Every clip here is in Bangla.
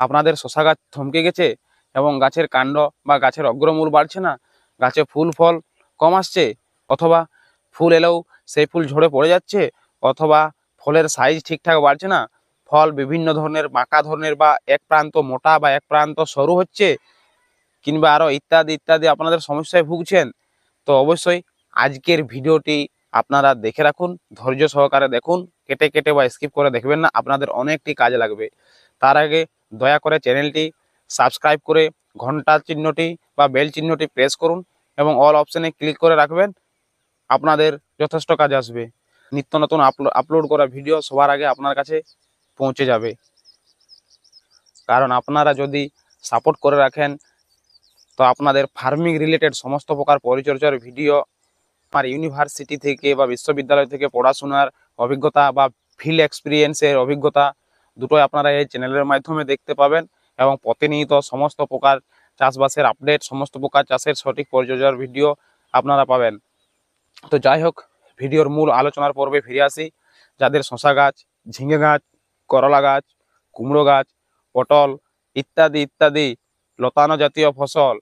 আপনাদের শশা গাছ থমকে গেছে এবং গাছের কাণ্ড বা গাছের অগ্রমূল বাড়ছে না, গাছে ফুল, ফল কম আসছে, অথবা ফুল এলেও সেই ফুল ঝরে পড়ে যাচ্ছে, অথবা ফলের সাইজ ঠিকঠাক বাড়ছে না, ফল বিভিন্ন ধরনের বাঁকা ধরনের বা এক প্রান্ত মোটা বা এক প্রান্ত সরু হচ্ছে, কিংবা আরও ইত্যাদি ইত্যাদি আপনাদের সমস্যায় ভুগছেন, তো অবশ্যই আজকের ভিডিওটি আপনারা দেখে রাখুন, ধৈর্য সহকারে দেখুন, কেটে কেটে বা স্কিপ করে দেখবেন না, আপনাদের অনেকটি কাজে লাগবে। তার আগে দয়া করে চ্যানেলটি সাবস্ক্রাইব করে ঘণ্টা চিহ্নটি বা বেল চিহ্নটি প্রেস করুন এবং অল অপশানে ক্লিক করে রাখবেন। আপনাদের যথেষ্ট কাজ আসবে। নিত্য নতুন আপলো- আপলোড করা ভিডিও সবার আগে আপনার কাছে পৌঁছে যাবে। কারণ আপনারা যদি সাপোর্ট করে রাখেন, তো আপনাদের ফার্মিং রিলেটেড সমস্ত প্রকার পরিচর্যার ভিডিও, আমার ইউনিভার্সিটি থেকে বা বিশ্ববিদ্যালয় থেকে পড়াশোনার অভিজ্ঞতা বা ফিল্ড এক্সপিরিয়েন্সের অভিজ্ঞতা দুটোই আপনারা এই চ্যানেলের মাধ্যমে দেখতে পাবেন এবং প্রতিনিয়ত সমস্ত প্রকার চাষবাসের আপডেট সমস্ত প্রকার চাষের সঠিক পরিচর্যার ভিডিও আপনারা পাবেন। তো যাই হোক ভিডিওর মূল আলোচনার পর্বে ফিরে আসি। যাদের শশা গাছ, ঝিঙে গাছ, করলা গাছ, কুমড়ো গাছ, পটল ইত্যাদি ইত্যাদি লতানো জাতীয় ফসল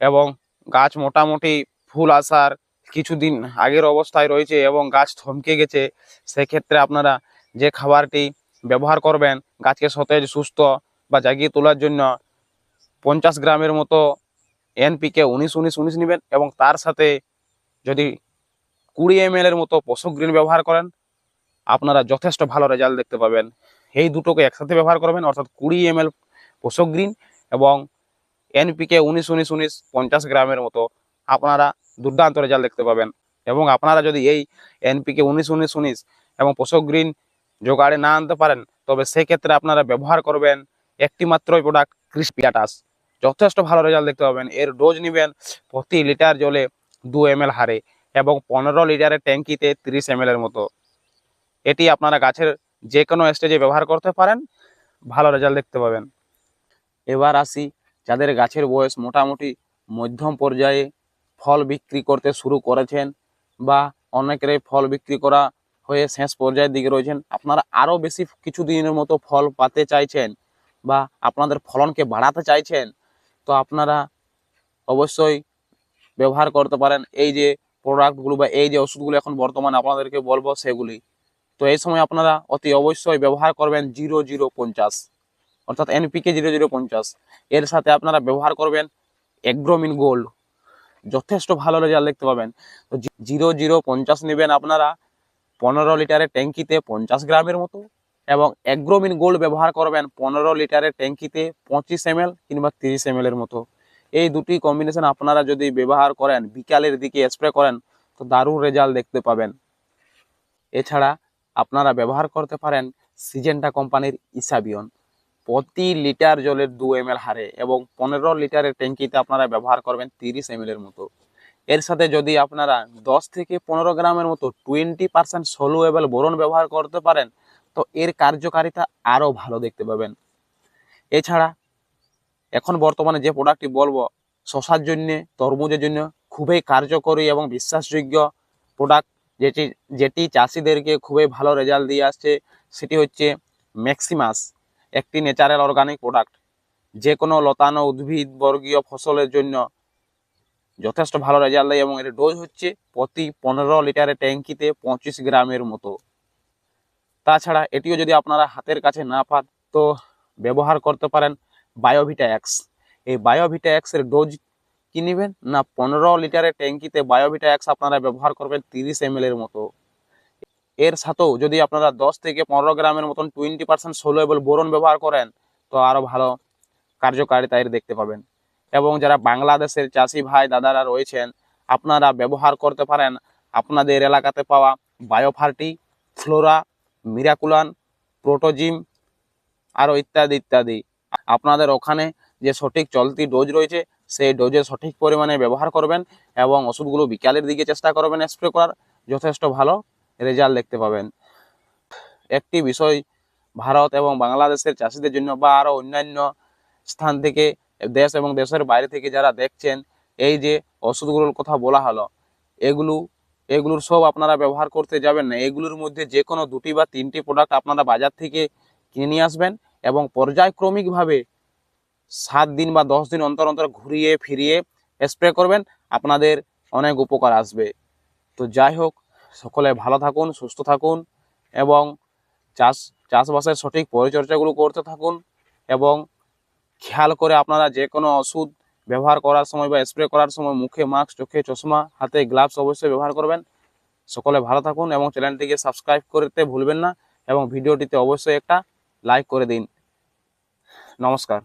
এবং গাছ মোটামুটি ফুল আসার কিছুদিন আগের অবস্থায় রয়েছে এবং গাছ থমকে গেছে, সেক্ষেত্রে আপনারা যে খাবারটি ব্যবহার করবেন, গাছকে সতেজ, সুস্থ বা জাগিয়ে তোলার জন্য পঞ্চাশ গ্রামের মতো এনপিকে উনিশ উনিশ উনিশ নেবেন এবং তার সাথে যদি কুড়ি এম এর মতো পোষক গ্রিন ব্যবহার করেন, আপনারা যথেষ্ট ভালো রেজাল্ট দেখতে পাবেন। এই দুটোকে একসাথে ব্যবহার করবেন, অর্থাৎ কুড়ি এম এল পোষক গ্রিন এবং এনপিকে উনিশ উনিশ উনিশ পঞ্চাশ গ্রামের মতো আপনারা দুর্দান্ত রেজাল্ট দেখতে পাবেন। এবং আপনারা যদি এই এনপিকে উনিশ উনিশ উনিশ এবং পোষক গ্রিন জোগাড়ে না আনতে পারেন, তবে সেক্ষেত্রে আপনারা ব্যবহার করবেন একটি মাত্রই প্রোডাক্ট ক্রিসপিয়াটাস যথেষ্ট ভালো রেজাল্ট দেখতে পাবেন। এর ডোজ নেবেন প্রতি লিটার জলে দু এম হারে এবং পনেরো লিটারের ট্যাঙ্কিতে তিরিশ এম এর মতো। এটি আপনারা গাছের যে কোনো স্টেজে ব্যবহার করতে পারেন, ভালো রেজাল্ট দেখতে পাবেন। এবার আসি যাদের গাছের বয়স মোটামুটি মধ্যম পর্যায়ে ফল বিক্রি করতে শুরু করেছেন বা অনেকেরই ফল বিক্রি করা হয়ে শেষ পর্যায়ের দিকে রয়েছেন। আপনারা আরও বেশি কিছু দিনের মতো ফল পাতে চাইছেন বা আপনাদের ফলনকে বাড়াতে চাইছেন, তো আপনারা অবশ্যই ব্যবহার করতে পারেন। এই যে প্রোডাক্টগুলো বা এই যে ওষুধগুলো এখন বর্তমানে আপনাদেরকে বলব সেগুলি। তো এই সময় আপনারা অতি অবশ্যই ব্যবহার করবেন জিরো জিরো পঞ্চাশ, অর্থাৎ এনপিকে জিরো জিরো পঞ্চাশ। এর সাথে আপনারা ব্যবহার করবেন এগ্রোমিন গোল্ড, যথেষ্ট ভালো রেজাল্ট দেখতে পাবেন। তো জিরো জিরো পঞ্চাশ নেবেন আপনারা পনেরো লিটারের ট্যাঙ্কিতে পঞ্চাশ গ্রামের মতো এবং এগ্রোমিন গোল্ড ব্যবহার করবেন পনেরো লিটারের ট্যাঙ্কিতে পঁচিশ এম কিংবা তিরিশ এম এর মতো। এই দুটি কম্বিনেশন আপনারা যদি ব্যবহার করেন, বিকালের দিকে স্প্রে করেন, তো দারুণ রেজাল্ট দেখতে পাবেন। এছাড়া আপনারা ব্যবহার করতে পারেন সিজেন্টা কোম্পানির ইসাবিয়ন প্রতি লিটার জলের দু এম হারে এবং পনেরো লিটারের ট্যাঙ্কিতে আপনারা ব্যবহার করবেন তিরিশ এম মতো। এর সাথে যদি আপনারা দশ থেকে পনেরো গ্রামের মতো টোয়েন্টি পার্সেন্ট সলুয়েবল বোরন ব্যবহার করতে পারেন, তো এর কার্যকারিতা আরও ভালো দেখতে পাবেন। এছাড়া এখন বর্তমানে যে প্রোডাক্টটি বলব শশার জন্য, তরমুজের জন্য খুবই কার্যকরী এবং বিশ্বাসযোগ্য প্রোডাক্ট যেটি যেটি চাষিদেরকে খুবই ভালো রেজাল্ট দিয়ে আসছে, সেটি হচ্ছে ম্যাক্সিমাস, একটি ন্যাচারাল অর্গানিক প্রোডাক্ট যে কোনো লতানো উদ্ভিদ বর্গীয় ফসলের জন্য যথেষ্ট ভালো রেজাল্ট দেয় এবং এর ডোজ হচ্ছে প্রতি পনেরো লিটারের ট্যাঙ্কিতে পঁচিশ গ্রামের মতো। তাছাড়া এটিও যদি আপনারা হাতের কাছে না পান, তো ব্যবহার করতে পারেন বায়োভিটা এক্স এই বায়োভিটা এক্সের ডোজ কি নেবেন? না, পনেরো লিটারের ট্যাঙ্কিতে বায়োভিটা এক্স আপনারা ব্যবহার করবেন তিরিশ এম এর মতো। এর সাথেও যদি আপনারা দশ থেকে পনেরো গ্রামের মতন টোয়েন্টি পার্সেন্ট সোলোয়েবল বোরন ব্যবহার করেন, তো আরও ভালো কার্যকারিতা এর দেখতে পাবেন। এবং যারা বাংলাদেশের চাষি ভাই দাদারা রয়েছেন, আপনারা ব্যবহার করতে পারেন আপনাদের এলাকাতে পাওয়া বায়োফার্টি, ফ্লোরা, মিরাকুলান, প্রোটোজিম আরও ইত্যাদি ইত্যাদি। আপনাদের ওখানে যে সঠিক চলতি ডোজ রয়েছে, সেই ডোজে সঠিক পরিমাণে ব্যবহার করবেন এবং ওষুধগুলো বিকালের দিকে চেষ্টা করবেন স্প্রে করার, যথেষ্ট ভালো রেজাল্ট দেখতে পাবেন। একটি বিষয় ভারত এবং বাংলাদেশের চাষিদের জন্য বা আরও অন্যান্য স্থান থেকে দেশ এবং দেশের বাইরে থেকে যারা দেখছেন, এই যে ওষুধগুলোর কথা বলা হলো, এগুলো, এগুলোর সব আপনারা ব্যবহার করতে যাবেন না। এগুলোর মধ্যে যে কোনো দুটি বা তিনটি প্রোডাক্ট আপনারা বাজার থেকে কিনে নিয়ে আসবেন এবং পর্যায়ক্রমিকভাবে সাত দিন বা দশ দিন অন্তর অন্তর ঘুরিয়ে, ফিরিয়ে স্প্রে করবেন, আপনাদের অনেক উপকার আসবে। তো যাই হোক, সকলে ভালো থাকুন, সুস্থ থাকুন এবং চাষ, চাষবাসের সঠিক পরিচর্যাগুলো করতে থাকুন এবং খেয়াল করে আপনারা যে কোনো ওষুধ ব্যবহার করার সময় বা স্প্রে করার সময় মুখে মাস্ক চোখে চশমা, হাতে গ্লাভস অবশ্যই ব্যবহার করবেন। সকলে ভালো থাকুন এবং চ্যানেলটিকে সাবস্ক্রাইব করতে ভুলবেন না এবং ভিডিওটিতে অবশ্যই একটা লাইক করে দিন। নমস্কার।